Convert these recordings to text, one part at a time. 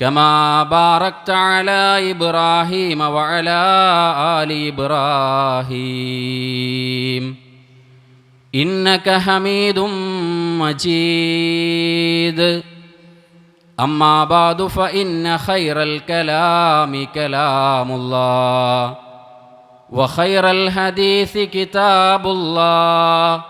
كما باركت على ابراهيم وعلى ال ابراهيم انك حميد مجيد اما بعد فان خير الكلام كلام الله وخير الحديث كتاب الله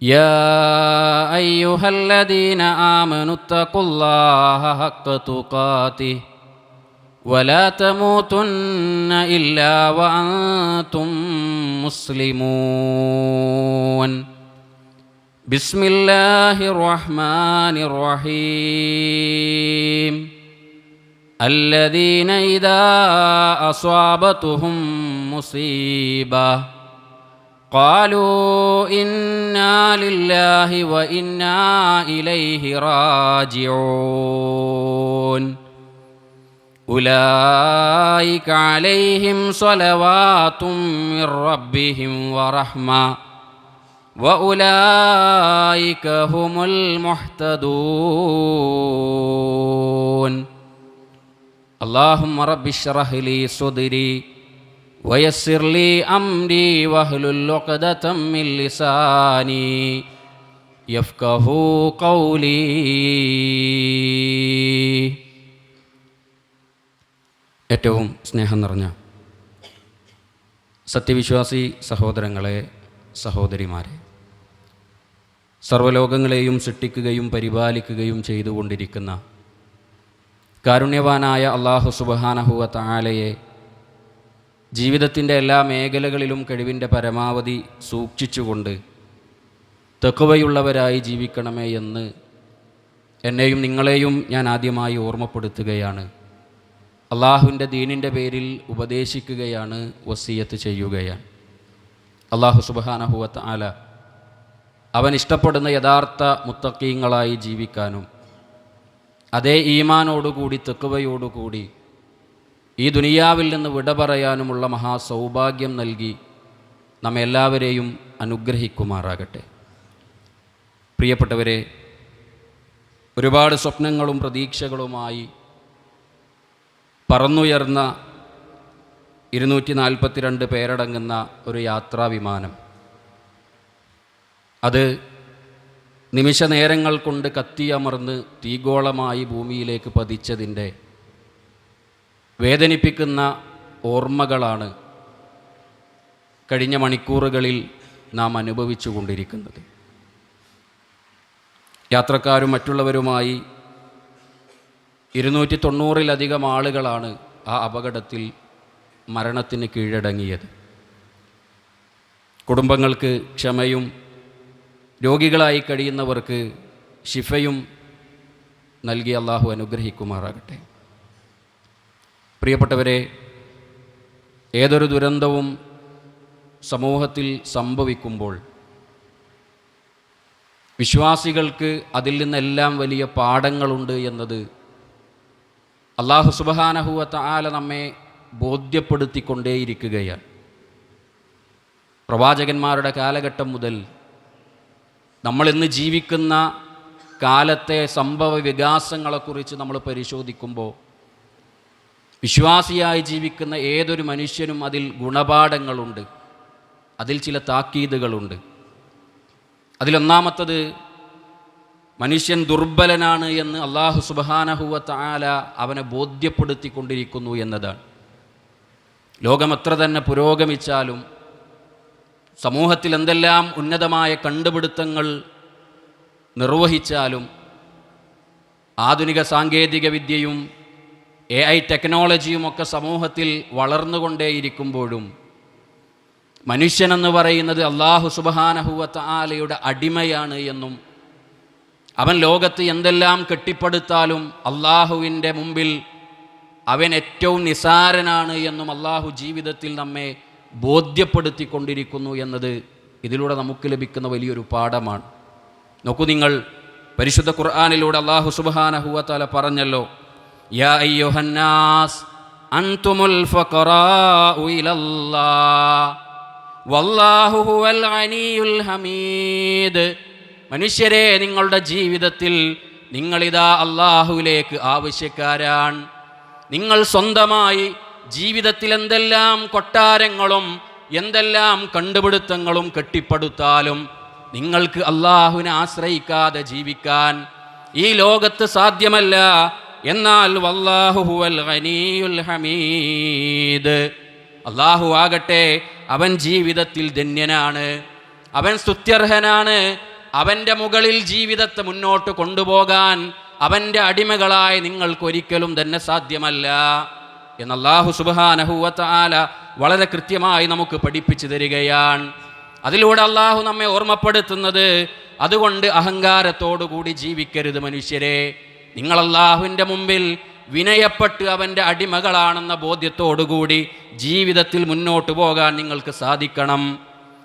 يا أيها الذين آمنوا اتقوا الله حق تقاته ولا تموتن إلا وأنتم مسلمون. بسم الله الرحمن الرحيم. الذين إذا أصابتهم مصيبة قالوا إنا لله وإنا إليه راجعون. أولئك عليهم صلوات من ربهم ورحمة وأولئك هم المهتدون. اللهم رب اشرح لي صدري ويسر لي أمري واحلل عقدة من لساني يفقه قولي ഏറ്റവും സ്നേഹം നിറഞ്ഞ സത്യവിശ്വാസി സഹോദരങ്ങളെ സഹോദരിമാരെ സർവ്വലോകങ്ങളെയും സൃഷ്ടിക്കുകയും പരിപാലിക്കുകയും ചെയ്തുകൊണ്ടിരിക്കുന്ന കാരുണ്യവാനായ അള്ളാഹു സുബഹാനഹുവ താലയെ ജീവിതത്തിന്റെ എല്ലാ മേഖലകളിലും കഴിവിന്റെ പരമാവധി സൂക്ഷിച്ചുകൊണ്ട് തെക്കുവയുള്ളവരായി ജീവിക്കണമേ എന്ന് എന്നെയും നിങ്ങളെയും ഞാൻ ആദ്യമായി ഓർമ്മപ്പെടുത്തുകയാണ്. അള്ളാഹുവിന്റെ ദീനിന്റെ പേരിൽ ഉപദേശിക്കുകയാണ് വസീയത്ത് ചെയ്യുകയാണ്. അള്ളാഹു സുബാനഹുവത്ത് ആല അവൻ ഇഷ്ടപ്പെടുന്ന യഥാർത്ഥ മുത്തക്കീങ്ങളായി ജീവിക്കാനും അതേ ഈമാനോടുകൂടി തെക്കുവയോടുകൂടി ഈ ദുനിയാവിൽ നിന്ന് വിട പറയാനുമുള്ള മഹാസൗഭാഗ്യം നൽകി നമ്മെല്ലാവരെയും അനുഗ്രഹിക്കുമാറാകട്ടെ. പ്രിയപ്പെട്ടവരെ ഒരുപാട് സ്വപ്നങ്ങളും പ്രതീക്ഷകളുമായി പറന്നുയർന്ന ഇരുന്നൂറ്റി നാൽപ്പത്തിരണ്ട് പേരടങ്ങുന്ന ഒരു യാത്രാ വിമാനം അത് നിമിഷ നേരങ്ങൾ കൊണ്ട് കത്തിയമർന്ന് തീഗോളമായി ഭൂമിയിലേക്ക് പതിച്ചതിന്റെ വേദനിപ്പിക്കുന്ന ഓർമ്മകളാണ് കഴിഞ്ഞ മണിക്കൂറുകളിൽ നാം അനുഭവിച്ചു കൊണ്ടിരിക്കുന്നത്. യാത്രക്കാരും മറ്റുള്ളവരുമായി ഇരുന്നൂറ്റി തൊണ്ണൂറിലധികം ആളുകളാണ് ആ അപകടത്തിൽ മരണത്തിന് കീഴടങ്ങിയത്. കുടുംബങ്ങൾക്ക് ക്ഷമയും രോഗികളായി കഴിയുന്നവർക്ക് ശിഫയും നൽകി അള്ളാഹു അനുഗ്രഹിക്കുമാറാകട്ടെ. പ്രിയപ്പെട്ടവരെ ഏതൊരു ദുരന്തവും സമൂഹത്തിൽ സംഭവിക്കുമ്പോൾ വിശ്വാസികൾക്ക് അതിൽ നിന്നെല്ലാം വലിയ പാഠങ്ങളുണ്ട് എന്നത് അള്ളാഹു സുബഹാനഹുവത്ത ആല നമ്മെ ബോധ്യപ്പെടുത്തിക്കൊണ്ടേയിരിക്കുകയാണ്. പ്രവാചകന്മാരുടെ കാലഘട്ടം മുതൽ നമ്മളിന്ന് ജീവിക്കുന്ന കാലത്തെ സംഭവ വികാസങ്ങളെക്കുറിച്ച് നമ്മൾ പരിശോധിക്കുമ്പോൾ വിശ്വാസിയായി ജീവിക്കുന്ന ഏതൊരു മനുഷ്യനും അതിൽ ഗുണപാഠങ്ങളുണ്ട്. അതിൽ ചില താക്കീതുകളുണ്ട്. അതിലൊന്നാമത്തത് മനുഷ്യൻ ദുർബലനാണ് എന്ന് അള്ളാഹു സുബഹാനഹുവ താല അവനെ ബോധ്യപ്പെടുത്തിക്കൊണ്ടിരിക്കുന്നു എന്നതാണ്. ലോകം തന്നെ പുരോഗമിച്ചാലും സമൂഹത്തിൽ എന്തെല്ലാം ഉന്നതമായ കണ്ടുപിടുത്തങ്ങൾ നിർവഹിച്ചാലും ആധുനിക സാങ്കേതിക വിദ്യയും എ ഐ ടെക്നോളജിയുമൊക്കെ സമൂഹത്തിൽ വളർന്നുകൊണ്ടേയിരിക്കുമ്പോഴും മനുഷ്യനെന്ന് പറയുന്നത് അള്ളാഹു സുബഹാനഹുവത്ത ആലയുടെ അടിമയാണ് എന്നും അവൻ ലോകത്ത് എന്തെല്ലാം കെട്ടിപ്പടുത്താലും അള്ളാഹുവിന്റെ മുമ്പിൽ അവൻ ഏറ്റവും നിസാരനാണ് എന്നും അള്ളാഹു ജീവിതത്തിൽ നമ്മെ ബോധ്യപ്പെടുത്തിക്കൊണ്ടിരിക്കുന്നു എന്നത് ഇതിലൂടെ നമുക്ക് ലഭിക്കുന്ന വലിയൊരു പാഠമാണ്. നോക്കൂ നിങ്ങൾ പരിശുദ്ധ ഖുർആാനിലൂടെ അള്ളാഹു സുബാനഹുവത്താല പറഞ്ഞല്ലോ യാ أنتم الفقراء إلى الله والله هو الغني الحميد മനുഷ്യരെ നിങ്ങളുടെ ജീവിതത്തിൽ നിങ്ങളിതാ അള്ളാഹുവിലേക്ക് ആവശ്യക്കാരാണ്. നിങ്ങൾ സ്വന്തമായി ജീവിതത്തിൽ എന്തെല്ലാം കൊട്ടാരങ്ങളും എന്തെല്ലാം കണ്ടുപിടുത്തങ്ങളും കെട്ടിപ്പടുത്താലും നിങ്ങൾക്ക് അള്ളാഹുവിനെ ആശ്രയിക്കാതെ ജീവിക്കാൻ ഈ ലോകത്ത് സാധ്യമല്ല. എന്നാൽ വല്ലാഹു ഹുവൽ ഗനിയുൽ ഹമീദ്. അള്ളാഹു ആകട്ടെ അവൻ ജീവിതത്തിൽ ധന്യനാണ്. അവൻ സ്തുത്യർഹനാണ്. അവന്റെ മുകളിൽ ജീവിതത്തെ മുന്നോട്ട് കൊണ്ടുപോകാൻ അവന്റെ അടിമകളായി നിങ്ങൾക്കൊരിക്കലും തന്നെ സാധ്യമല്ല. എന്ന് അള്ളാഹു സുബാനഹുവത്ത വളരെ കൃത്യമായി നമുക്ക് പഠിപ്പിച്ചു തരികയാണ്. അതിലൂടെ അള്ളാഹു നമ്മെ ഓർമ്മപ്പെടുത്തുന്നത് അതുകൊണ്ട് അഹങ്കാരത്തോടുകൂടി ജീവിക്കരുത് മനുഷ്യരെ. നിങ്ങൾ അള്ളാഹുവിന്റെ മുമ്പിൽ വിനയപ്പെട്ട് അവന്റെ അടിമകളാണെന്ന ബോധ്യത്തോടുകൂടി ജീവിതത്തിൽ മുന്നോട്ട് പോകാൻ നിങ്ങൾക്ക് സാധിക്കണം.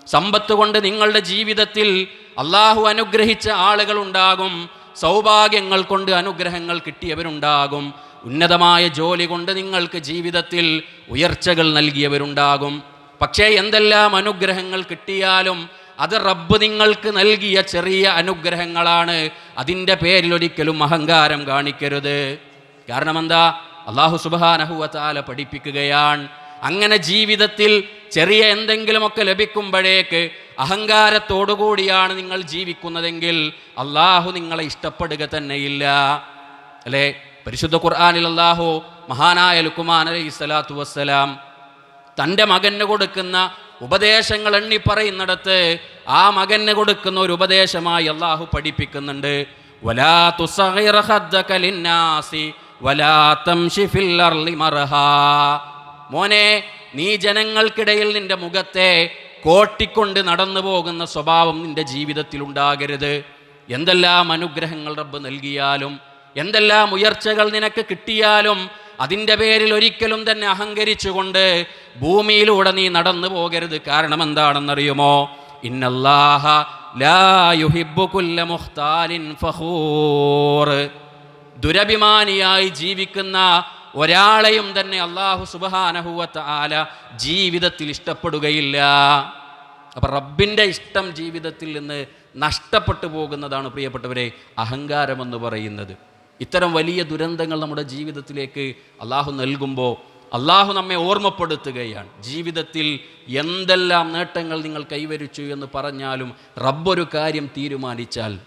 സമ്പത്ത് കൊണ്ട് നിങ്ങളുടെ ജീവിതത്തിൽ അള്ളാഹു അനുഗ്രഹിച്ച ആളുകളുണ്ടാകും സൗഭാഗ്യങ്ങൾ കൊണ്ട് അനുഗ്രഹങ്ങൾ കിട്ടിയവരുണ്ടാകും. ഉന്നതമായ ജോലി കൊണ്ട് നിങ്ങൾക്ക് ജീവിതത്തിൽ ഉയർച്ചകൾ നൽകിയവരുണ്ടാകും. പക്ഷേ എന്തെല്ലാം അനുഗ്രഹങ്ങൾ കിട്ടിയാലും അത് റബ്ബ് നിങ്ങൾക്ക് നൽകിയ ചെറിയ അനുഗ്രഹങ്ങളാണ്. അതിന്റെ പേരിൽ ഒരിക്കലും അഹങ്കാരം കാണിക്കരുത്. കാരണം എന്താ അള്ളാഹു സുബാനഹുവത്താല പഠിപ്പിക്കുകയാണ്. അങ്ങനെ ജീവിതത്തിൽ ചെറിയ എന്തെങ്കിലുമൊക്കെ ലഭിക്കുമ്പോഴേക്ക് അഹങ്കാരത്തോടുകൂടിയാണ് നിങ്ങൾ ജീവിക്കുന്നതെങ്കിൽ അള്ളാഹു നിങ്ങളെ ഇഷ്ടപ്പെടുക തന്നെയില്ല. അല്ലേ? പരിശുദ്ധ ഖുർആാനിൽ അള്ളാഹു മഹാനായ ലുക്കുമാൻ അലൈഹി സ്വലാത്തു വസ്സലാം തന്റെ മകന് കൊടുക്കുന്ന ഉപദേശങ്ങൾ എണ്ണി പറയുന്നിടത്ത് ആ മകന് കൊടുക്കുന്ന ഒരു ഉപദേശമായി അള്ളാഹു പഠിപ്പിക്കുന്നുണ്ട്. മോനെ നീ ജനങ്ങൾക്കിടയിൽ നിന്റെ മുഖത്തെ കോട്ടിക്കൊണ്ട് നടന്നു പോകുന്ന സ്വഭാവം നിന്റെ ജീവിതത്തിൽ ഉണ്ടാകരുത്. എന്തെല്ലാം അനുഗ്രഹങ്ങൾ റബ്ബ് നൽകിയാലും എന്തെല്ലാം ഉയർച്ചകൾ നിനക്ക് കിട്ടിയാലും അതിന്റെ പേരിൽ ഒരിക്കലും തന്നെ അഹങ്കരിച്ചുകൊണ്ട് ഭൂമിയിലൂടെ നീ നടന്നു പോകരുത്. കാരണം എന്താണെന്നറിയുമോ? ഇന്നല്ലാഹ ലാ യുഹിബ്ബു കുല്ല മുഖ്താലിൻ ഫഖൂർ. ദുരഭിമാനിയായി ജീവിക്കുന്ന ഒരാളെയും തന്നെ അള്ളാഹു സുബാനഹുവത്ത് ആല ജീവിതത്തിൽ ഇഷ്ടപ്പെടുകയില്ല. അപ്പം റബ്ബിന്റെ ഇഷ്ടം ജീവിതത്തിൽ നിന്ന് നഷ്ടപ്പെട്ടു പോകുന്നതാണ് പ്രിയപ്പെട്ടവരെ അഹങ്കാരമെന്ന് പറയുന്നത്. ഇത്തരം വലിയ ദുരന്തങ്ങൾ നമ്മുടെ ജീവിതത്തിലേക്ക് അള്ളാഹു നൽകുമ്പോൾ അള്ളാഹു നമ്മെ ഓർമ്മപ്പെടുത്തുകയാണ്. ജീവിതത്തിൽ എന്തെല്ലാം നേട്ടങ്ങൾ നിങ്ങൾ കൈവരിച്ചു എന്ന് പറഞ്ഞാലും റബ്ബൊരു കാര്യം തീരുമാനിച്ചാൽ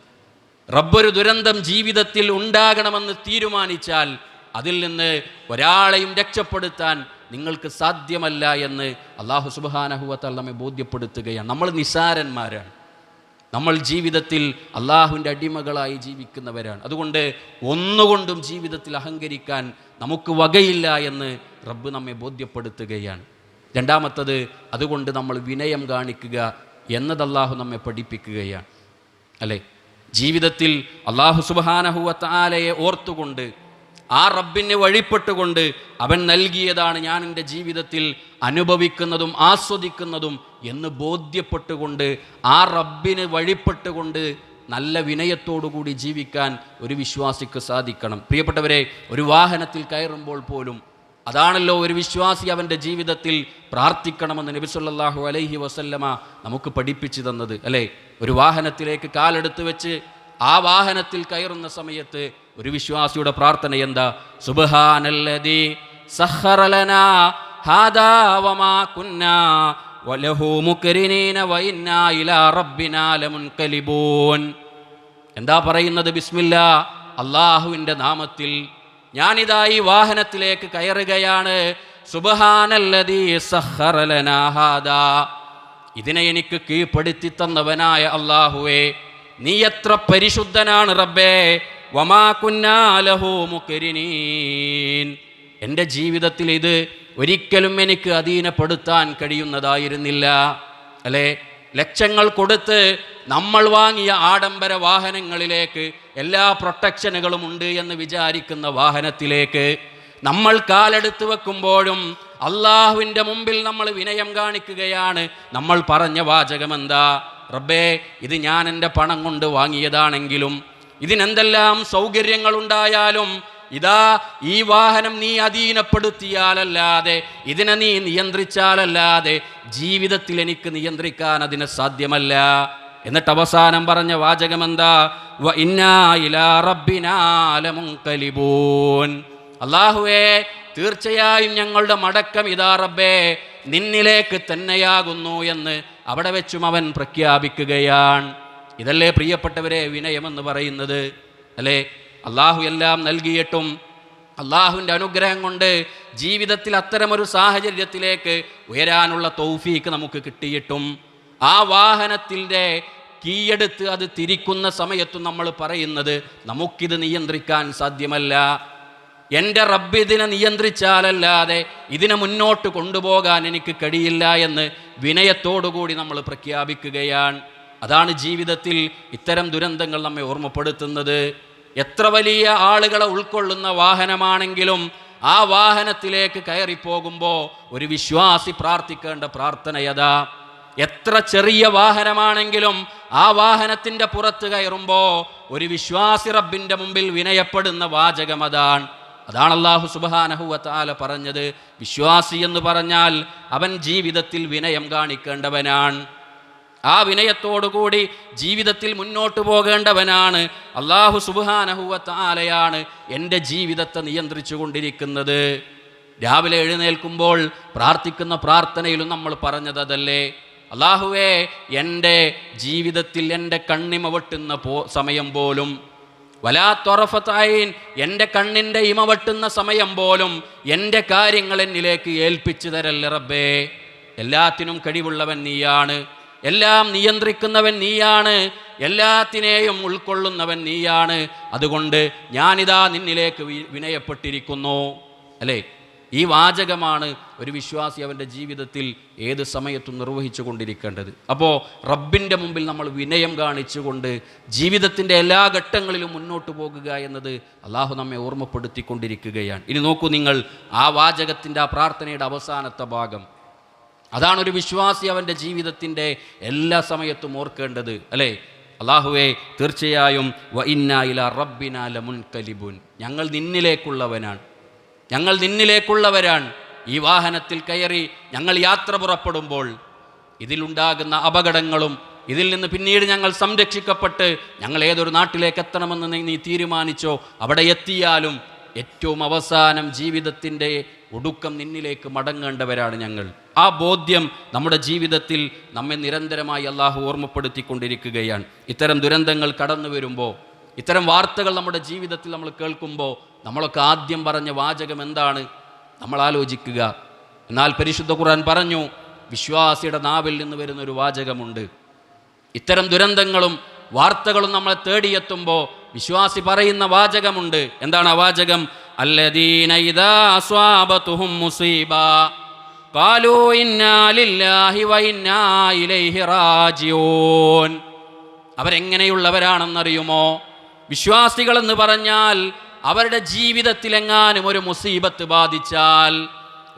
റബ്ബൊരു ദുരന്തം ജീവിതത്തിൽ ഉണ്ടാകണമെന്ന് തീരുമാനിച്ചാൽ അതിൽ നിന്ന് ഒരാളെയും രക്ഷപ്പെടുത്താൻ നിങ്ങൾക്ക് സാധ്യമല്ല എന്ന് അള്ളാഹു സുബാനഹുവത്താൽ നമ്മെ ബോധ്യപ്പെടുത്തുകയാണ്. നമ്മൾ നിസാരന്മാരാണ്. നമ്മൾ ജീവിതത്തിൽ അള്ളാഹുവിന്റെ അടിമകളായി ജീവിക്കുന്നവരാണ്. അതുകൊണ്ട് ഒന്നുകൊണ്ടും ജീവിതത്തിൽ അഹങ്കരിക്കാൻ നമുക്ക് വകയില്ല എന്ന് റബ്ബ് നമ്മെ ബോധ്യപ്പെടുത്തുകയാണ്. രണ്ടാമത്തത് അതുകൊണ്ട് നമ്മൾ വിനയം കാണിക്കുക എന്നത് അള്ളാഹു നമ്മെ പഠിപ്പിക്കുകയാണ്. അല്ലേ? ജീവിതത്തിൽ അള്ളാഹു സുബാനഹുവത്താലയെ ഓർത്തുകൊണ്ട് ആ റബ്ബിനെ വഴിപ്പെട്ടുകൊണ്ട് അവൻ നൽകിയതാണ് ഞാൻ എന്റെ ജീവിതത്തിൽ അനുഭവിക്കുന്നതും ആസ്വദിക്കുന്നതും എന്ന് ബോധ്യപ്പെട്ടുകൊണ്ട് ആ റബ്ബിന് വഴിപ്പെട്ടുകൊണ്ട് നല്ല വിനയത്തോടുകൂടി ജീവിക്കാൻ ഒരു വിശ്വാസിക്ക് സാധിക്കണം. പ്രിയപ്പെട്ടവരെ ഒരു വാഹനത്തിൽ കയറുമ്പോൾ പോലും അതാണല്ലോ ഒരു വിശ്വാസി അവന്റെ ജീവിതത്തിൽ പ്രാർത്ഥിക്കണമെന്ന് നബിസുല്ലാഹു അലൈഹി വസല്ലമ നമുക്ക് പഠിപ്പിച്ചു തന്നത്. അല്ലേ? ഒരു വാഹനത്തിലേക്ക് കാലെടുത്ത് വെച്ച് ആ വാഹനത്തിൽ കയറുന്ന സമയത്ത് ഒരു വിശ്വാസിയുടെ പ്രാർത്ഥന എന്താ? സുബഹാനല്ലതി സഹറലന ഹാദാ വമാ കുന്നാ വലഹു എന്താ പറയുന്നത്? ബിസ്മില്ല. അള്ളാഹുവിന്റെ നാമത്തിൽ ഞാനിതാ ഈ വാഹനത്തിലേക്ക് കയറുകയാണ്. ഇതിനെ എനിക്ക് കീഴ്പ്പെടുത്തി തന്നവനായ അള്ളാഹുവേ നീ എത്ര പരിശുദ്ധനാണ് റബ്ബേ. വമാ കുന്നാലഹു മുക്രിനീൻ എന്റെ ജീവിതത്തിൽ ഇത് ഒരിക്കലും എനിക്ക് അധീനപ്പെടുത്താൻ കഴിയുന്നതായിരുന്നില്ല. അല്ലേ? ലക്ഷങ്ങൾ കൊടുത്ത് നമ്മൾ വാങ്ങിയ ആഡംബര വാഹനങ്ങളിലേക്ക് എല്ലാ പ്രൊട്ടക്ഷനുകളും ഉണ്ട് എന്ന് വിചാരിക്കുന്ന വാഹനത്തിലേക്ക് നമ്മൾ കാലെടുത്ത് വെക്കുമ്പോഴും അള്ളാഹുവിന്റെ മുമ്പിൽ നമ്മൾ വിനയം കാണിക്കുകയാണ്. നമ്മൾ പറഞ്ഞ വാചകമെന്താ? റബ്ബേ ഇത് ഞാൻ എന്റെ പണം കൊണ്ട് വാങ്ങിയതാണെങ്കിലും ഇതിനെന്തെല്ലാം സൗകര്യങ്ങളുണ്ടായാലും ഇതാ ഈ വാഹനം നീ അധീനപ്പെടുത്തിയാലല്ലാതെ ഇതിനെ നീ നിയന്ത്രിച്ചാലല്ലാതെ ജീവിതത്തിൽ എനിക്ക് നിയന്ത്രിക്കാൻ അതിന് സാധ്യമല്ല. എന്നിട്ട് അവസാനം പറഞ്ഞ വാചകം എന്താ. അള്ളാഹുവേ തീർച്ചയായും ഞങ്ങളുടെ മടക്കം ഇതാ റബ്ബേ നിന്നിലേക്ക് തന്നെയാകുന്നു എന്ന് അവിടെ വെച്ചും അവൻ പ്രഖ്യാപിക്കുകയാണ്. ഇതല്ലേ പ്രിയപ്പെട്ടവരെ വിനയമെന്ന് പറയുന്നത്? അല്ലേ? അള്ളാഹു എല്ലാം നൽകിയിട്ടും അള്ളാഹുവിന്റെ അനുഗ്രഹം കൊണ്ട് ജീവിതത്തിൽ അത്തരമൊരു സാഹചര്യത്തിലേക്ക് ഉയരാനുള്ള തൗഫീക്ക് നമുക്ക് കിട്ടിയിട്ടും ആ വാഹനത്തിന്റെ കീയെടുത്ത് അത് തിരിക്കുന്ന സമയത്തും നമ്മൾ പറയുന്നത് നമുക്കിത് നിയന്ത്രിക്കാൻ സാധ്യമല്ല. എന്റെ റബ്ബ് ഇതിനെ നിയന്ത്രിച്ചാലല്ലാതെ ഇതിനെ മുന്നോട്ട് കൊണ്ടുപോകാൻ എനിക്ക് കഴിയില്ല എന്ന് വിനയത്തോടുകൂടി നമ്മൾ പ്രഖ്യാപിക്കുകയാണ്. അതാണ് ജീവിതത്തിൽ ഇത്തരം ദുരന്തങ്ങൾ നമ്മെ ഓർമ്മപ്പെടുത്തുന്നത്. എത്ര വലിയ ആളുകളെ ഉൾക്കൊള്ളുന്ന വാഹനമാണെങ്കിലും ആ വാഹനത്തിലേക്ക് കയറിപ്പോകുമ്പോൾ ഒരു വിശ്വാസി പ്രാർത്ഥിക്കേണ്ട പ്രാർത്ഥനയതാ എത്ര ചെറിയ വാഹനമാണെങ്കിലും ആ വാഹനത്തിന്റെ പുറത്ത് കയറുമ്പോൾ ഒരു വിശ്വാസി റബ്ബിന്റെ മുമ്പിൽ വിനയപ്പെടുന്ന വാചകം അതാണ്. അതാണ് അള്ളാഹു സുബാനഹുവത്താല പറഞ്ഞത്. വിശ്വാസി എന്ന് പറഞ്ഞാൽ അവൻ ജീവിതത്തിൽ വിനയം കാണിക്കേണ്ടവനാണ്. ആ വിനയത്തോടുകൂടി ജീവിതത്തിൽ മുന്നോട്ട് പോകേണ്ടവനാണ് അള്ളാഹു സുബാനഹുവത്താലയാണ് എന്റെ ജീവിതത്തെ നിയന്ത്രിച്ചു കൊണ്ടിരിക്കുന്നത് രാവിലെ എഴുന്നേൽക്കുമ്പോൾ പ്രാർത്ഥിക്കുന്ന പ്രാർത്ഥനയിലും നമ്മൾ പറഞ്ഞത് അതല്ലേ അള്ളാഹുവേ എന്റെ ജീവിതത്തിൽ എന്റെ കണ്ണിമ വെട്ടുന്ന പോ സമയം പോലും വലാത്തൊറഫത്തായിൻ എന്റെ കണ്ണിന്റെ ഇമ വെട്ടുന്ന സമയം പോലും എന്റെ കാര്യങ്ങൾ എന്നിലേക്ക് ഏൽപ്പിച്ചു തരല്ലേ റബ്ബേ? എല്ലാത്തിനും കഴിവുള്ളവൻ നീയാണ്. എല്ലാം നിയന്ത്രിക്കുന്നവൻ നീയാണ്. എല്ലാത്തിനെയും ഉൾക്കൊള്ളുന്നവൻ നീയാണ്. അതുകൊണ്ട് ഞാനിതാ നിന്നിലേക്ക് വിനയപ്പെട്ടിരിക്കുന്നു. അല്ലേ? ഈ വാചകമാണ് ഒരു വിശ്വാസി അവന്റെ ജീവിതത്തിൽ ഏത് സമയത്തും നിർവഹിച്ചു കൊണ്ടിരിക്കേണ്ടത്. അപ്പോൾ റബ്ബിന്റെ മുമ്പിൽ നമ്മൾ വിനയം കാണിച്ചുകൊണ്ട് ജീവിതത്തിന്റെ എല്ലാ ഘട്ടങ്ങളിലും മുന്നോട്ട് പോകുക എന്നത് അള്ളാഹു നമ്മെ ഓർമ്മപ്പെടുത്തിക്കൊണ്ടിരിക്കുകയാണ്. ഇനി നോക്കൂ നിങ്ങൾ ആ വാചകത്തിന്റെ ആ പ്രാർത്ഥനയുടെ അവസാനത്തെ ഭാഗം. അതാണ് ഒരു വിശ്വാസി അവന്റെ ജീവിതത്തിന്റെ എല്ലാ സമയത്തും ഓർക്കേണ്ടത് അല്ലേ? അള്ളാഹുവേ തീർച്ചയായും വ ഇന്നായില ഇല മുൻകലിബുൻ ഞങ്ങൾ നിന്നിലേക്കുള്ളവനാണ്. ഞങ്ങൾ നിന്നിലേക്കുള്ളവരാണ്. ഈ വാഹനത്തിൽ കയറി ഞങ്ങൾ യാത്ര പുറപ്പെടുമ്പോൾ ഇതിലുണ്ടാകുന്ന അപകടങ്ങളും ഇതിൽ നിന്ന് പിന്നീട് ഞങ്ങൾ സംരക്ഷിക്കപ്പെട്ട് ഞങ്ങൾ ഏതൊരു നാട്ടിലേക്ക് എത്തണമെന്ന് നീ തീരുമാനിച്ചോ? അവിടെ എത്തിയാലും ഏറ്റവും അവസാനം ജീവിതത്തിന്റെ ഒടുക്കം നിന്നിലേക്ക് മടങ്ങേണ്ടവരാണ് ഞങ്ങൾ. ആ ബോധ്യം നമ്മുടെ ജീവിതത്തിൽ നമ്മെ നിരന്തരമായി അള്ളാഹു ഓർമ്മപ്പെടുത്തിക്കൊണ്ടിരിക്കുകയാണ്. ഇത്തരം ദുരന്തങ്ങൾ കടന്നു വരുമ്പോൾ ഇത്തരം വാർത്തകൾ നമ്മുടെ ജീവിതത്തിൽ നമ്മൾ കേൾക്കുമ്പോൾ നമ്മളൊക്കെ ആദ്യം പറഞ്ഞ വാചകം എന്താണ്? നമ്മൾ ആലോചിക്കുക. എന്നാൽ പരിശുദ്ധ ഖുർആൻ പറഞ്ഞു വിശ്വാസിയുടെ നാവിൽ നിന്ന് വരുന്ന ഒരു വാചകമുണ്ട്. ഇത്തരം ദുരന്തങ്ങളും വാർത്തകളും നമ്മളെ തേടിയെത്തുമ്പോൾ വിശ്വാസി പറയുന്ന വാചകമുണ്ട്. എന്താണ് ആ വാചകം? അവരെങ്ങനെയുള്ളവരാണെന്നറിയുമോ? വിശ്വാസികളെന്ന് പറഞ്ഞാൽ അവരുടെ ജീവിതത്തിലെങ്ങാനും ഒരു മുസീബത്ത് ബാധിച്ചാൽ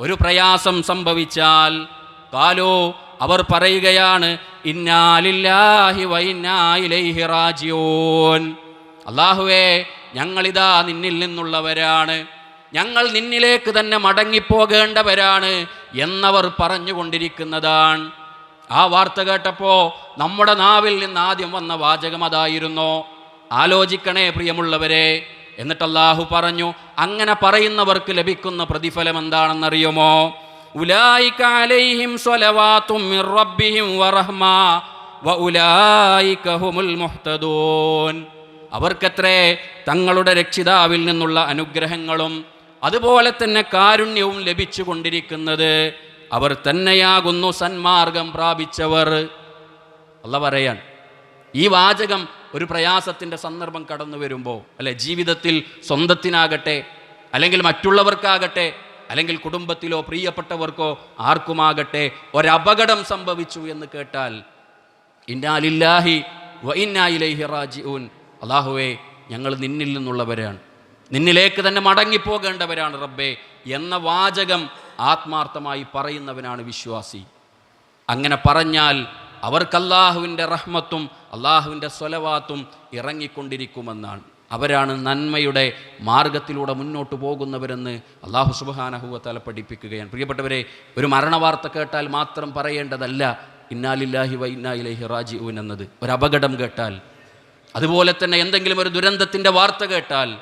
ഒരു പ്രയാസം സംഭവിച്ചാൽ കാലോ അവർ പറയുകയാണ് ഇന്നാലില്ലാഹി വൈനായി റാജിഊൻ. അള്ളാഹുവേ ഞങ്ങളിതാ നിന്നിൽ നിന്നുള്ളവരാണ്. ഞങ്ങൾ നിന്നിലേക്ക് തന്നെ മടങ്ങിപ്പോകേണ്ടവരാണ് എന്നവർ പറഞ്ഞുകൊണ്ടിരിക്കുന്നതാണ്. ആ വാർത്ത കേട്ടപ്പോൾ നമ്മുടെ നാവിൽ നിന്ന് ആദ്യം വന്ന വാചകം അതായിരുന്നു ആലോചിക്കണേ പ്രിയമുള്ളവരെ. എന്നിട്ട് അള്ളാഹു പറഞ്ഞു അങ്ങനെ പറയുന്നവർക്ക് ലഭിക്കുന്ന പ്രതിഫലം എന്താണെന്നറിയുമോ? ഉലായിക അവർക്കത്രേ തങ്ങളുടെ രക്ഷിതാവിൽ നിന്നുള്ള അനുഗ്രഹങ്ങളും അതുപോലെ തന്നെ കാരുണ്യവും ലഭിച്ചു കൊണ്ടിരിക്കുന്നത് അവർ തന്നെയാകുന്നു സന്മാർഗം പ്രാപിച്ചവർ. അല്ല പറയാൻ ഈ വാചകം ഒരു പ്രയാസത്തിന്റെ സന്ദർഭം കടന്നു വരുമ്പോൾ അല്ലെ ജീവിതത്തിൽ സ്വന്തത്തിനാകട്ടെ അല്ലെങ്കിൽ മറ്റുള്ളവർക്കാകട്ടെ അല്ലെങ്കിൽ കുടുംബത്തിലോ പ്രിയപ്പെട്ടവർക്കോ ആർക്കുമാകട്ടെ ഒരപകടം സംഭവിച്ചു എന്ന് കേട്ടാൽ ഇന്നാലില്ലാഹി വ ഇന്നായിലൈഹി റാജിഊൻ. അള്ളാഹുവേ ഞങ്ങൾ നിന്നിൽ നിന്നുള്ളവരാണ്. നിന്നിലേക്ക് തന്നെ മടങ്ങിപ്പോകേണ്ടവരാണ് റബ്ബേ എന്ന വാചകം ആത്മാർത്ഥമായി പറയുന്നവനാണ് വിശ്വാസി. അങ്ങനെ പറഞ്ഞാൽ അവർക്ക് അള്ളാഹുവിന്റെ റഹ്മത്തും അള്ളാഹുവിന്റെ സ്വലവാത്തും ഇറങ്ങിക്കൊണ്ടിരിക്കുമെന്നാണ്. അവരാണ് നന്മയുടെ മാർഗത്തിലൂടെ മുന്നോട്ട് പോകുന്നവരെന്ന് അള്ളാഹു സുബാനഹുവത്തല പഠിപ്പിക്കുകയാണ്. പ്രിയപ്പെട്ടവരെ ഒരു മരണവാർത്ത കേട്ടാൽ മാത്രം പറയേണ്ടതല്ല ഇന്നാലില്ലാഹി വ റാജി റാജിഊൻ എന്നത്. ഒരു അപകടം കേട്ടാൽ അതുപോലെ തന്നെ എന്തെങ്കിലും ഒരു ദുരന്തത്തിന്റെ വാർത്ത കേട്ടാൽ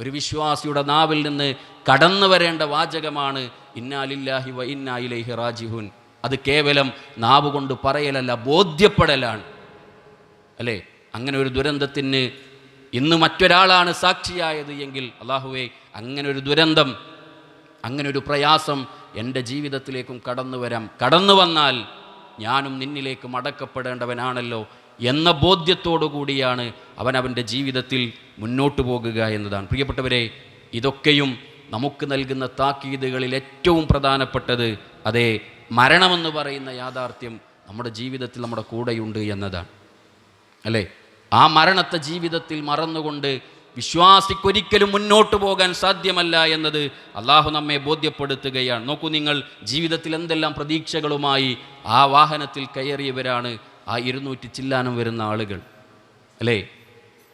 ഒരു വിശ്വാസിയുടെ നാവിൽ നിന്ന് കടന്നു വരേണ്ട വാചകമാണ് ഇന്നാലില്ലാഹി വ ഇന്നായിലേഹി റാജിഹുൻ അത് കേവലം നാവ് കൊണ്ട് പറയലല്ല ബോധ്യപ്പെടലാണ്. അല്ലേ? അങ്ങനെ ഒരു ദുരന്തത്തിന് ഇന്ന് മറ്റൊരാളാണ് സാക്ഷിയായത് എങ്കിൽ അള്ളാഹുവേ അങ്ങനെ ഒരു ദുരന്തം അങ്ങനെ ഒരു പ്രയാസം എന്റെ ജീവിതത്തിലേക്കും കടന്നു വരാം. കടന്നു വന്നാൽ ഞാനും നിന്നിലേക്ക് മടക്കപ്പെടേണ്ടവനാണല്ലോ. എന്ന ബോധ്യത്തോടു കൂടിയാണ് അവൻ അവന്റെ ജീവിതത്തിൽ മുന്നോട്ട് പോകുക എന്നതാണ്. പ്രിയപ്പെട്ടവരെ ഇതൊക്കെയും നമുക്ക് നൽകുന്ന താക്കീതുകളിൽ ഏറ്റവും പ്രധാനപ്പെട്ടത് അതേ മരണമെന്ന് പറയുന്ന യാഥാർത്ഥ്യം നമ്മുടെ ജീവിതത്തിൽ നമ്മുടെ കൂടെയുണ്ട് എന്നതാണ്. അല്ലേ? ആ മരണത്തെ ജീവിതത്തിൽ മറന്നുകൊണ്ട് വിശ്വാസിക്കൊരിക്കലും മുന്നോട്ട് പോകാൻ സാധ്യമല്ല എന്നത് അള്ളാഹു നമ്മെ ബോധ്യപ്പെടുത്തുകയാണ്. നോക്കൂ നിങ്ങൾ ജീവിതത്തിൽ എന്തെല്ലാം പ്രതീക്ഷകളുമായി ആ വാഹനത്തിൽ കയറിയവരാണ്. ആ ഇരുന്നൂറ്റി ചില്ലാനം വരുന്ന ആളുകൾ അല്ലേ?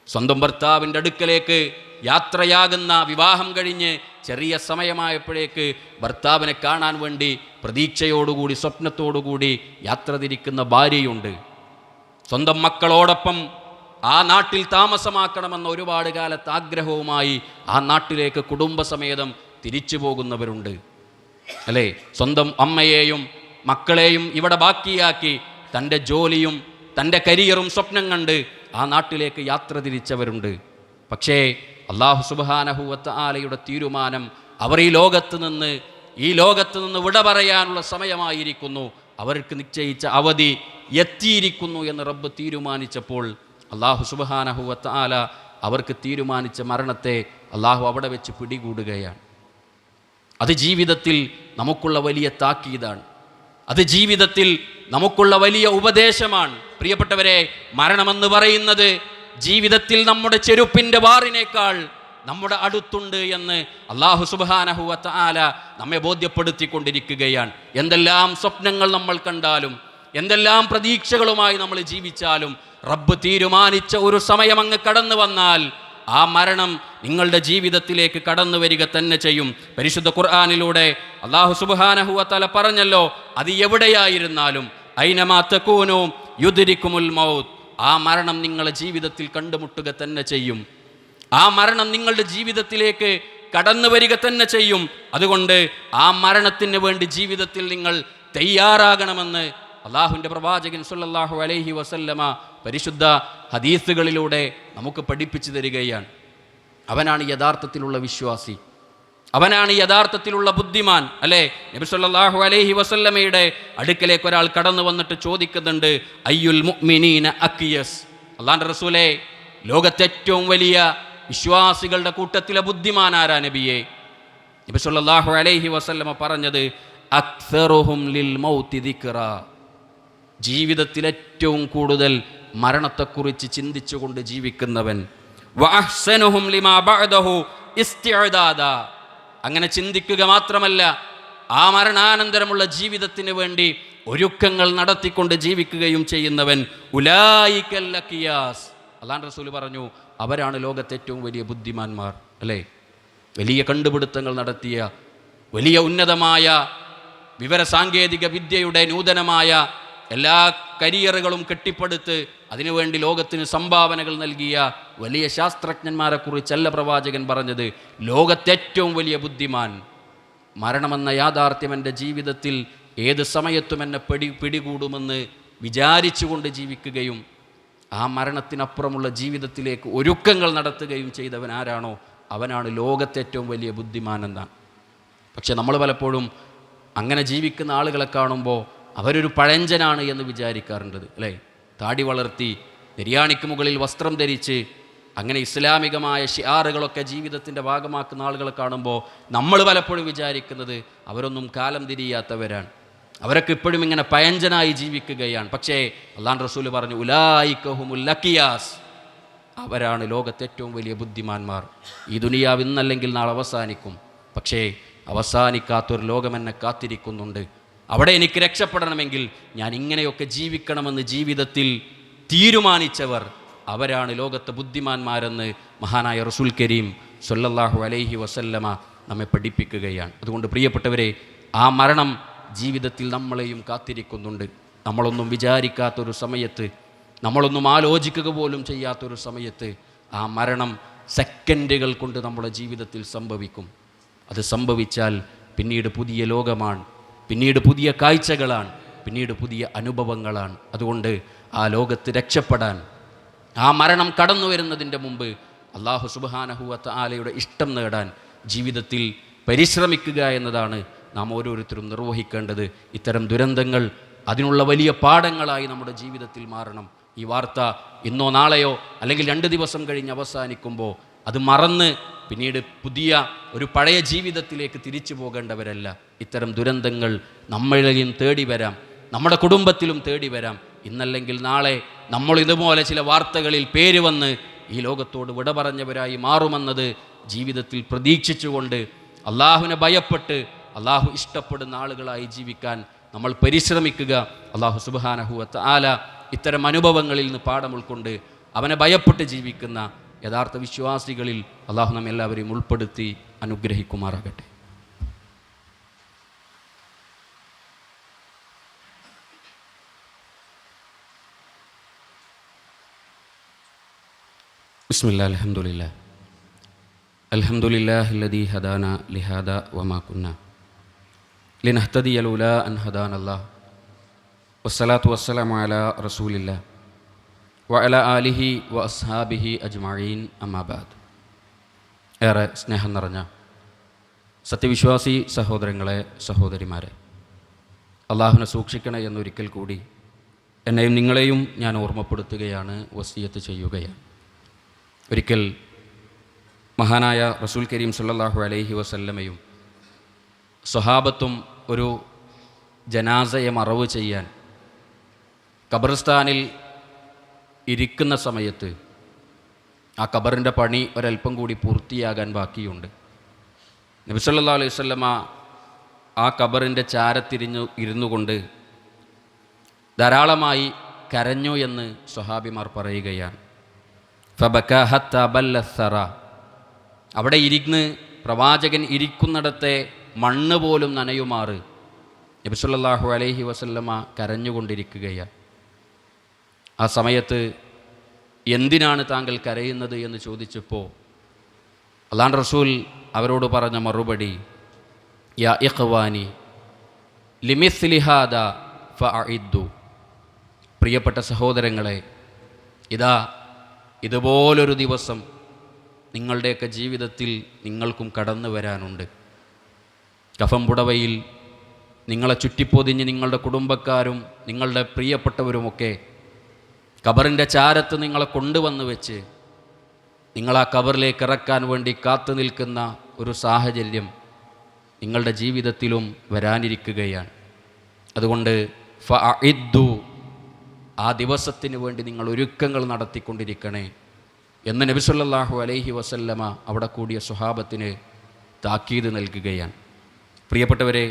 സ്വന്തം ഭർത്താവിന്റെ അടുക്കലേക്ക് യാത്രയാകുന്ന വിവാഹം കഴിഞ്ഞ് ചെറിയ സമയമായപ്പോഴേക്ക് ഭർത്താവിനെ കാണാൻ വേണ്ടി പ്രതീക്ഷയോടുകൂടി സ്വപ്നത്തോടുകൂടി യാത്ര തിരിക്കുന്ന ഭാര്യയുണ്ട്. സ്വന്തം മക്കളോടൊപ്പം ആ നാട്ടിൽ താമസമാക്കണമെന്ന ഒരുപാട് കാലത്ത് ആഗ്രഹവുമായി ആ നാട്ടിലേക്ക് കുടുംബസമേതം തിരിച്ചു പോകുന്നവരുണ്ട്. അല്ലേ? സ്വന്തം അമ്മയെയും മക്കളെയും ഇവിടെ ബാക്കിയാക്കി തന്റെ ജോലിയും തന്റെ കരിയറും സ്വപ്നം കണ്ട് ആ നാട്ടിലേക്ക് യാത്ര തിരിച്ചവരുണ്ട്. പക്ഷേ അള്ളാഹു സുബാനഹുവത്ത് ആലയുടെ തീരുമാനം അവർ ഈ ലോകത്ത് നിന്ന് ഈ ലോകത്ത് നിന്ന് വിട പറയാനുള്ള സമയമായിരിക്കുന്നു. അവർക്ക് നിശ്ചയിച്ച അവധി എത്തിയിരിക്കുന്നു എന്ന് റബ്ബ് തീരുമാനിച്ചപ്പോൾ അള്ളാഹു സുബാനഹുവത്ത് ആല അവർക്ക് തീരുമാനിച്ച മരണത്തെ അള്ളാഹു അവിടെ വെച്ച് പിടികൂടുകയാണ്. അത് ജീവിതത്തിൽ നമുക്കുള്ള വലിയ താക്കീതാണ്. അത് ജീവിതത്തിൽ നമുക്കുള്ള വലിയ ഉപദേശമാണ്. പ്രിയപ്പെട്ടവരെ മരണമെന്ന് പറയുന്നത് ജീവിതത്തിൽ നമ്മുടെ ചെരുപ്പിന്റെ വാറിനേക്കാൾ നമ്മുടെ അടുത്തുണ്ട് എന്ന് അള്ളാഹു സുബാനഹുവത്ത ആല നമ്മെ ബോധ്യപ്പെടുത്തിക്കൊണ്ടിരിക്കുകയാണ്. എന്തെല്ലാം സ്വപ്നങ്ങൾ നമ്മൾ കണ്ടാലും എന്തെല്ലാം പ്രതീക്ഷകളുമായി നമ്മൾ ജീവിച്ചാലും റബ്ബ് തീരുമാനിച്ച ഒരു സമയം അങ്ങ് കടന്നു വന്നാൽ ആ മരണം നിങ്ങളുടെ ജീവിതത്തിലേക്ക് കടന്നു വരിക തന്നെ ചെയ്യും. പരിശുദ്ധ ഖുർആാനിലൂടെ അള്ളാഹു സുബാനഹുവത്തല പറഞ്ഞല്ലോ അത് എവിടെയായിരുന്നാലും ഐനമാത്തക്കൂനോ യുദ്ധരിക്കുമുൽ മൗത്ത്. ആ മരണം നിങ്ങളുടെ ജീവിതത്തിൽ കണ്ടുമുട്ടുക തന്നെ ചെയ്യും. ആ മരണം നിങ്ങളുടെ ജീവിതത്തിലേക്ക് കടന്നു വരിക തന്നെ ചെയ്യും. അതുകൊണ്ട് ആ മരണത്തിന് വേണ്ടി ജീവിതത്തിൽ നിങ്ങൾ തയ്യാറാകണമെന്ന് അള്ളാഹുവിന്റെ പ്രവാചകൻ സുല്ലാഹു അലൈഹി വസല്ലമ പരിശുദ്ധ ഹദീസുകളിലൂടെ നമുക്ക് പഠിപ്പിച്ചു തരികയാണ്. അവനാണ് യഥാർത്ഥത്തിലുള്ള വിശ്വാസി. അവനാണ് യഥാർത്ഥത്തിലുള്ള ബുദ്ധിമാൻ അല്ലേ? നബി സല്ലല്ലാഹു അലൈഹി വസല്ലമയുടെ അടുക്കലേക്ക് ഒരാൾ കടന്നു വന്നിട്ട് ചോദിക്കുന്നുണ്ട് അയ്യുൽ മുഅ്മിനീന അക്കിയസ് അള്ളാന്റെ റസൂലേ ലോകത്തെ ഏറ്റവും വലിയ വിശ്വാസികളുടെ കൂട്ടത്തിലെ ബുദ്ധിമാൻ ആരാ നബിയെ? നബി സല്ലല്ലാഹു അലൈഹി വസല്ലമ പറഞ്ഞത് അക്സറുഹും ലിൽ മൗതി ദിക്റ. ജീവിതത്തിൽ ഏറ്റവും കൂടുതൽ മരണത്തെക്കുറിച്ച് ചിന്തിച്ചുകൊണ്ട് ജീവിക്കുന്നവൻ. അങ്ങനെ ചിന്തിക്കുക മാത്രമല്ല ആ മരണാനന്തരമുള്ള ജീവിതത്തിന് വേണ്ടി ഒരുക്കങ്ങൾ നടത്തിക്കൊണ്ട് ജീവിക്കുകയും ചെയ്യുന്നവൻ ഉലായിക്കൽ ലക്കിയാസ് അള്ളാൻ റസൂൽ പറഞ്ഞു അവരാണ് ലോകത്തെ ഏറ്റവും വലിയ ബുദ്ധിമാന്മാർ അല്ലേ? വലിയ കണ്ടുപിടുത്തങ്ങൾ നടത്തിയ വലിയ ഉന്നതമായ വിവരസാങ്കേതിക വിദ്യയുടെ നൂതനമായ എല്ലാ കരിയറുകളും കെട്ടിപ്പടുത്ത് അതിനുവേണ്ടി ലോകത്തിന് സംഭാവനകൾ നൽകിയ വലിയ ശാസ്ത്രജ്ഞന്മാരെ കുറിച്ചല്ല പ്രവാചകൻ പറഞ്ഞത്. ലോകത്തേറ്റവും വലിയ ബുദ്ധിമാൻ മരണമെന്ന യാഥാർത്ഥ്യം എന്റെ ജീവിതത്തിൽ ഏത് സമയത്തും എന്നെ പിടി പിടികൂടുമെന്ന് വിചാരിച്ചുകൊണ്ട് ജീവിക്കുകയും ആ മരണത്തിനപ്പുറമുള്ള ജീവിതത്തിലേക്ക് ഒരുക്കങ്ങൾ നടത്തുകയും ചെയ്തവൻ ആരാണോ അവനാണ് ലോകത്തേറ്റവും വലിയ ബുദ്ധിമാൻ എന്നാണ്. പക്ഷെ നമ്മൾ പലപ്പോഴും അങ്ങനെ ജീവിക്കുന്ന ആളുകളെ കാണുമ്പോൾ അവരൊരു പഴഞ്ചനാണ് എന്ന് വിചാരിക്കാറുണ്ട് അല്ലേ? താടി വളർത്തി ബിരിയാണിക്ക് മുകളിൽ വസ്ത്രം ധരിച്ച് അങ്ങനെ ഇസ്ലാമികമായ ഷിയാറുകളൊക്കെ ജീവിതത്തിന്റെ ഭാഗമാക്കുന്ന ആളുകളെ കാണുമ്പോൾ നമ്മൾ പലപ്പോഴും വിചാരിക്കുന്നത് അവരൊന്നും കാലം തിരിയാത്തവരാണ്. അവരൊക്കെ ഇപ്പോഴും ഇങ്ങനെ പയഞ്ചനായി ജീവിക്കുകയാണ്. പക്ഷേ അള്ളാൻ റസൂൽ പറഞ്ഞു ഉലായിക്കഹുമുല്ലക്കിയാസ് അവരാണ് ലോകത്തെ ഏറ്റവും വലിയ ബുദ്ധിമാന്മാർ. ഈ ദുനിയാവ് ഇന്നല്ലെങ്കിൽ നാളെ അവസാനിക്കും. പക്ഷേ അവസാനിക്കാത്തൊരു ലോകമെന്നെ കാത്തിരിക്കുന്നുണ്ട്. അവിടെ എനിക്ക് രക്ഷപ്പെടണമെങ്കിൽ ഞാൻ ഇങ്ങനെയൊക്കെ ജീവിക്കണമെന്ന് ജീവിതത്തിൽ തീരുമാനിച്ചവർ അവരാണ് ലോകത്തെ ബുദ്ധിമാന്മാരെന്ന് മഹാനായ റസൂൽ കരീം സൊല്ലാഹു അലൈഹി വസല്ലമ നമ്മെ പഠിപ്പിക്കുകയാണ്. അതുകൊണ്ട് പ്രിയപ്പെട്ടവരെ ആ മരണം ജീവിതത്തിൽ നമ്മളെയും കാത്തിരിക്കുന്നുണ്ട്. നമ്മളൊന്നും വിചാരിക്കാത്തൊരു സമയത്ത് നമ്മളൊന്നും ആലോചിക്കുക പോലും ചെയ്യാത്തൊരു സമയത്ത് ആ മരണം സെക്കൻഡുകൾ കൊണ്ട് നമ്മുടെ ജീവിതത്തിൽ സംഭവിക്കും. അത് സംഭവിച്ചാൽ പിന്നീട് പുതിയ ലോകമാണ്. പിന്നീട് പുതിയ കാഴ്ചകളാണ് പിന്നീട് പുതിയ അനുഭവങ്ങളാണ്. അതുകൊണ്ട് ആ ലോകത്ത് രക്ഷപ്പെടാൻ ആ മരണം കടന്നു വരുന്നതിന്റെ മുമ്പ് അള്ളാഹു സുബാനഹുവത്ത് ആലയുടെ ഇഷ്ടം നേടാൻ ജീവിതത്തിൽ പരിശ്രമിക്കുക എന്നതാണ് നാം ഓരോരുത്തരും നിർവഹിക്കേണ്ടത്. ഇത്തരം ദുരന്തങ്ങൾ അതിനുള്ള വലിയ പാഠങ്ങളായി നമ്മുടെ ജീവിതത്തിൽ മാറണം. ഈ വാർത്ത ഇന്നോ നാളെയോ അല്ലെങ്കിൽ രണ്ട് ദിവസം കഴിഞ്ഞ് അവസാനിക്കുമ്പോൾ അത് മറന്ന് പിന്നീട് പുതിയ ഒരു പഴയ ജീവിതത്തിലേക്ക് തിരിച്ചു പോകേണ്ടവരല്ല. ഇത്തരം ദുരന്തങ്ങൾ നമ്മളിലും തേടി വരാം നമ്മുടെ കുടുംബത്തിലും തേടി വരാം. ഇന്നല്ലെങ്കിൽ നാളെ നമ്മൾ ഇതുപോലെ ചില വാർത്തകളിൽ പേര് വന്ന് ഈ ലോകത്തോട് വിട പറഞ്ഞവരായി മാറുമെന്നത് ജീവിതത്തിൽ പ്രതീക്ഷിച്ചുകൊണ്ട് അള്ളാഹുവിനെ ഭയപ്പെട്ട് അള്ളാഹു ഇഷ്ടപ്പെടുന്ന ആളുകളായി ജീവിക്കാൻ നമ്മൾ പരിശ്രമിക്കുക. അള്ളാഹു സുബാനഹുവത്ത് ആല ഇത്തരം അനുഭവങ്ങളിൽ നിന്ന് പാഠം ഉൾക്കൊണ്ട് അവനെ ഭയപ്പെട്ട് ജീവിക്കുന്ന യഥാർത്ഥ വിശ്വാസികളിൽ അള്ളാഹു നമ്മെല്ലാവരെയും ഉൾപ്പെടുത്തി അനുഗ്രഹിക്കുമാറാകട്ടെ. بسم الله الحمد لله الحمد لله الذي هدانا لهذا وما كنا لنهتدي لولا أن هدانا الله والصلاة والسلام على رسول الله وعلى آله وأصحابه أجمعين أما بعد ഏറെ സ്നേഹം നിറഞ്ഞ സത്യവിശ്വാസി സഹോദരങ്ങളെ സഹോദരിമാരെ അള്ളാഹുവിനെ സൂക്ഷിക്കണേ എന്നൊരിക്കൽ കൂടി എന്നെയും നിങ്ങളെയും ഞാൻ ഓർമ്മപ്പെടുത്തുകയാണ് വസീയത്ത് ചെയ്യുകയാണ് ഒരിക്കൽ മഹാനായ റസൂൽ കരീം സല്ലാഹു അലൈഹി വസല്ലമയും സ്വഹാബത്തും ഒരു ജനാസയെ മറവ് ചെയ്യാൻ ഖബർസ്ഥാനിൽ ഇരിക്കുന്ന സമയത്ത് ആ ഖബറിന്റെ പണി ഒരല്പം കൂടി പൂർത്തിയാകാൻ ബാക്കിയുണ്ട്. നബി സല്ലല്ലാഹു അലൈഹി വസല്ലമ ആ ഖബറിന്റെ ചാരത്തിരിഞ്ഞു ഇരുന്നു കൊണ്ട് ധാരാളമായി കരഞ്ഞു എന്ന് സ്വഹാബിമാർ പറയുകയാണ്. ബല്ലസറ അവിടെ ഇരുന്ന് പ്രവാചകൻ ഇരിക്കുന്നിടത്തെ മണ്ണ് പോലും നനയുമാറ്. നബിസുല്ലാഹു അലൈഹി വസല്ലമ കരഞ്ഞുകൊണ്ടിരിക്കുകയാണ്. ആ സമയത്ത് എന്തിനാണ് താങ്കൾ കരയുന്നത് എന്ന് ചോദിച്ചപ്പോൾ അള്ളാൻ റസൂൽ അവരോട് പറഞ്ഞ മറുപടി യാ ഇഖ്വാനി ലിമിസ്ലിഹാദ ഫഇദ്ദു പ്രിയപ്പെട്ട സഹോദരങ്ങളെ ഇതാ ഇതുപോലൊരു ദിവസം നിങ്ങളുടെയൊക്കെ ജീവിതത്തിൽ നിങ്ങൾക്കും കടന്നു വരാനുണ്ട്. കഫം പുടവയിൽ നിങ്ങളെ ചുറ്റിപ്പൊതിഞ്ഞ് നിങ്ങളുടെ കുടുംബക്കാരും നിങ്ങളുടെ പ്രിയപ്പെട്ടവരുമൊക്കെ കബറിന്റെ ചാരത്ത് നിങ്ങളെ കൊണ്ടുവന്ന് വെച്ച് നിങ്ങൾ ആ കബറിലേക്ക് ഇറക്കാൻ വേണ്ടി കാത്തു നിൽക്കുന്ന ഒരു സാഹചര്യം നിങ്ങളുടെ ജീവിതത്തിലും വരാനിരിക്കുകയാണ്. അതുകൊണ്ട് ഫഇദ്ദു ആ ദിവസത്തിന് വേണ്ടി നിങ്ങൾ ഒരുക്കങ്ങൾ നടത്തിക്കൊണ്ടിരിക്കണേ. എന്ന് നബിസുല്ലാഹു അലൈഹി വസല്ലമ അവിടെ കൂടിയ സ്വഹാബത്തിന് താക്കീത് നൽകുകയാണ്. പ്രിയപ്പെട്ടവരെ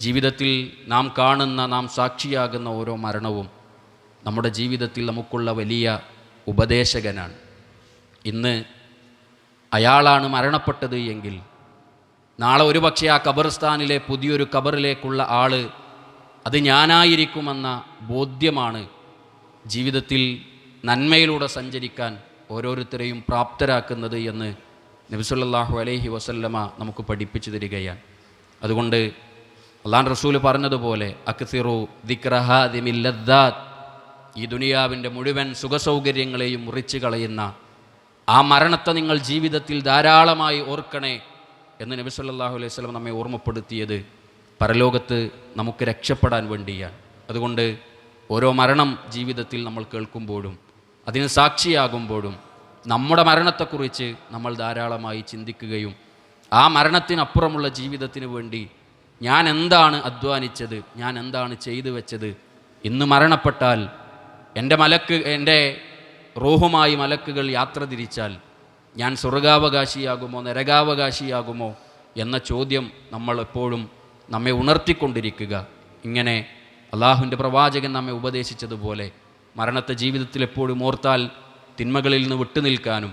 ജീവിതത്തിൽ നാം കാണുന്ന നാം സാക്ഷിയാകുന്ന ഓരോ മരണവും നമ്മുടെ ജീവിതത്തിൽ നമുക്കുള്ള വലിയ ഉപദേശകനാണ്. ഇന്ന് അയാളാണ് മരണപ്പെട്ടത് എങ്കിൽ നാളെ ഒരുപക്ഷെ ആ ഖബർസ്ഥാനിലെ പുതിയൊരു ഖബറിലേക്കുള്ള ആൾ അത് ഞാനായിരിക്കുമെന്ന ബോധ്യമാണ് ജീവിതത്തിൽ നന്മയിലൂടെ സഞ്ചരിക്കാൻ ഓരോരുത്തരെയും പ്രാപ്തരാക്കുന്നത് എന്ന് നബിസുല്ലാഹു അലൈഹി വസല്ലമ നമുക്ക് പഠിപ്പിച്ചു തരികയാണ്. അതുകൊണ്ട് അള്ളാൻ റസൂൽ പറഞ്ഞതുപോലെ അക്സിറു ദിക്രഹാദിമില്ലദ്ദാത്ത് ഈ ദുനിയാവിന്റെ മുഴുവൻ സുഖസൗകര്യങ്ങളെയും മുറിച്ചു കളയുന്ന ആ മരണത്തെ നിങ്ങൾ ജീവിതത്തിൽ ധാരാളമായി ഓർക്കണേ എന്ന് നബി സല്ലല്ലാഹു അലൈഹി വസല്ലം നമ്മെ ഓർമ്മപ്പെടുത്തിയത് പരലോകത്ത് നമുക്ക് രക്ഷപ്പെടാൻ വേണ്ടിയാണ്. അതുകൊണ്ട് ഓരോ മരണം ജീവിതത്തിൽ നമ്മൾ കേൾക്കുമ്പോഴും അതിന് സാക്ഷിയാകുമ്പോഴും നമ്മുടെ മരണത്തെക്കുറിച്ച് നമ്മൾ ധാരാളമായി ചിന്തിക്കുകയും ആ മരണത്തിനപ്പുറമുള്ള ജീവിതത്തിന് വേണ്ടി ഞാൻ എന്താണ് അധ്വാനിച്ചത് ഞാൻ എന്താണ് ചെയ്തു വെച്ചത് ഇന്ന് മരണപ്പെട്ടാൽ എന്റെ മലക്ക് എന്റെ റോഹുമായി മലക്കുകൾ യാത്ര തിരിച്ചാൽ ഞാൻ സ്വർഗാവകാശിയാകുമോ നരകാവകാശിയാകുമോ എന്ന ചോദ്യം നമ്മൾ എപ്പോഴും നമ്മെ ഉണർത്തിക്കൊണ്ടിരിക്കുക. ഇങ്ങനെ അള്ളാഹുവിന്റെ പ്രവാചകൻ നമ്മെ ഉപദേശിച്ചതുപോലെ മരണത്തെ ജീവിതത്തിൽ എപ്പോഴും ഓർത്താൽ തിന്മകളിൽ നിന്ന് വിട്ടുനിൽക്കാനും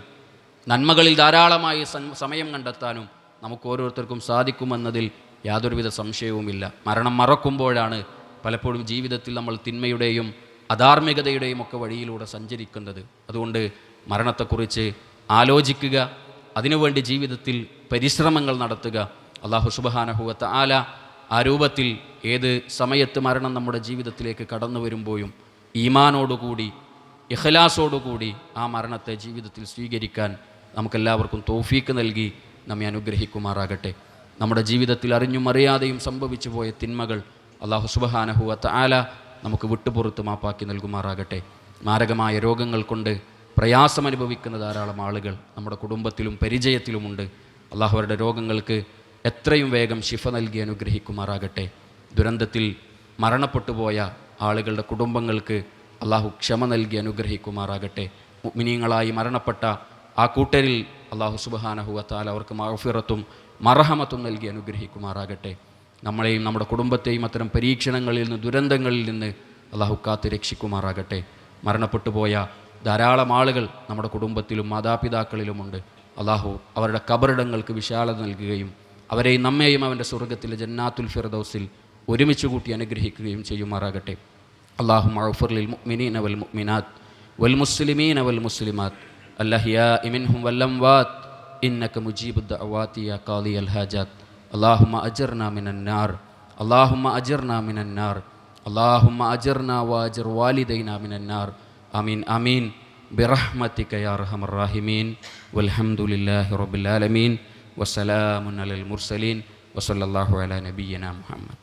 നന്മകളിൽ ധാരാളമായി സമയം കണ്ടെത്താനും നമുക്ക് ഓരോരുത്തർക്കും സാധിക്കുമെന്നതിൽ യാതൊരുവിധ സംശയവുമില്ല. മരണം മറക്കുമ്പോഴാണ് പലപ്പോഴും ജീവിതത്തിൽ നമ്മൾ തിന്മയുടെയും അധാർമികതയുടെയും ഒക്കെ വഴിയിലൂടെ സഞ്ചരിക്കുന്നത്. അതുകൊണ്ട് മരണത്തെക്കുറിച്ച് ആലോചിക്കുക അതിനുവേണ്ടി ജീവിതത്തിൽ പരിശ്രമങ്ങൾ നടത്തുക. അള്ളാഹു സുബഹാനഹുവത്ത ആല ആ രൂപത്തിൽ ഏത് സമയത്ത് മരണം നമ്മുടെ ജീവിതത്തിലേക്ക് കടന്നു വരുമ്പോഴും ഈമാനോടുകൂടി ഇഖലാസോടുകൂടി ആ മരണത്തെ ജീവിതത്തിൽ സ്വീകരിക്കാൻ നമുക്കെല്ലാവർക്കും തോഫീക്ക് നൽകി നമ്മെ അനുഗ്രഹിക്കുമാറാകട്ടെ. നമ്മുടെ ജീവിതത്തിൽ അറിഞ്ഞും അറിയാതെയും സംഭവിച്ചു പോയ തിന്മകൾ അള്ളാഹു സുബഹാനഹുവത്ത ആല നമുക്ക് വിട്ടുപുറത്ത് മാപ്പാക്കി നൽകുമാറാകട്ടെ. മാരകമായ രോഗങ്ങൾ കൊണ്ട് പ്രയാസമനുഭവിക്കുന്ന ധാരാളം ആളുകൾ നമ്മുടെ കുടുംബത്തിലും പരിചയത്തിലുമുണ്ട്. അള്ളാഹു അവരുടെ രോഗങ്ങൾക്ക് എത്രയും വേഗം ശിഫ നൽകി അനുഗ്രഹിക്കുമാറാകട്ടെ. ദുരന്തത്തിൽ മരണപ്പെട്ടുപോയ ആളുകളുടെ കുടുംബങ്ങൾക്ക് അള്ളാഹു ക്ഷമ നൽകി അനുഗ്രഹിക്കുമാറാകട്ടെ. മിനിയങ്ങളായി മരണപ്പെട്ട ആ കൂട്ടരിൽ അള്ളാഹു സുബഹാനഹുവത്താൽ അവർക്ക് മഹഫിറത്തും മറഹമത്തും നൽകി അനുഗ്രഹിക്കുമാറാകട്ടെ. നമ്മളെയും നമ്മുടെ കുടുംബത്തെയും അത്തരം പരീക്ഷണങ്ങളിൽ നിന്ന് ദുരന്തങ്ങളിൽ നിന്ന് അള്ളാഹു കാത്ത് രക്ഷിക്കുമാറാകട്ടെ. മരണപ്പെട്ടു പോയ ധാരാളം ആളുകൾ നമ്മുടെ കുടുംബത്തിലും മാതാപിതാക്കളിലുമുണ്ട് അള്ളാഹു അവരുടെ കബറിടങ്ങൾക്ക് വിശാലത നൽകുകയും അവരെയും നമ്മെയും അവന്റെ സ്വർഗത്തിലെ ജന്നാത്തുൽ ഫിർദൗസിൽ ഒരുമിച്ച് കൂട്ടി അനുഗ്രഹിക്കുകയും ചെയ്യുമാറാകട്ടെ അള്ളാഹു മഴഫുർലിൽ മുഅ്മിനീന വൽ മുഅ്മിനാത്ത് വൽ മുസ്ലിമീന വൽ മുസ്ലിമാത്ത് الأحياء منهم والأموات إنك مجيب الدعوات يا قاضي الحاجات اللهم أجرنا من النار اللهم أجرنا من النار اللهم أجرنا وأجر والدينا من النار آمين آمين برحمتك يا أرحم الراحمين والحمد لله رب العالمين وسلام على المرسلين وصلى الله على نبينا محمد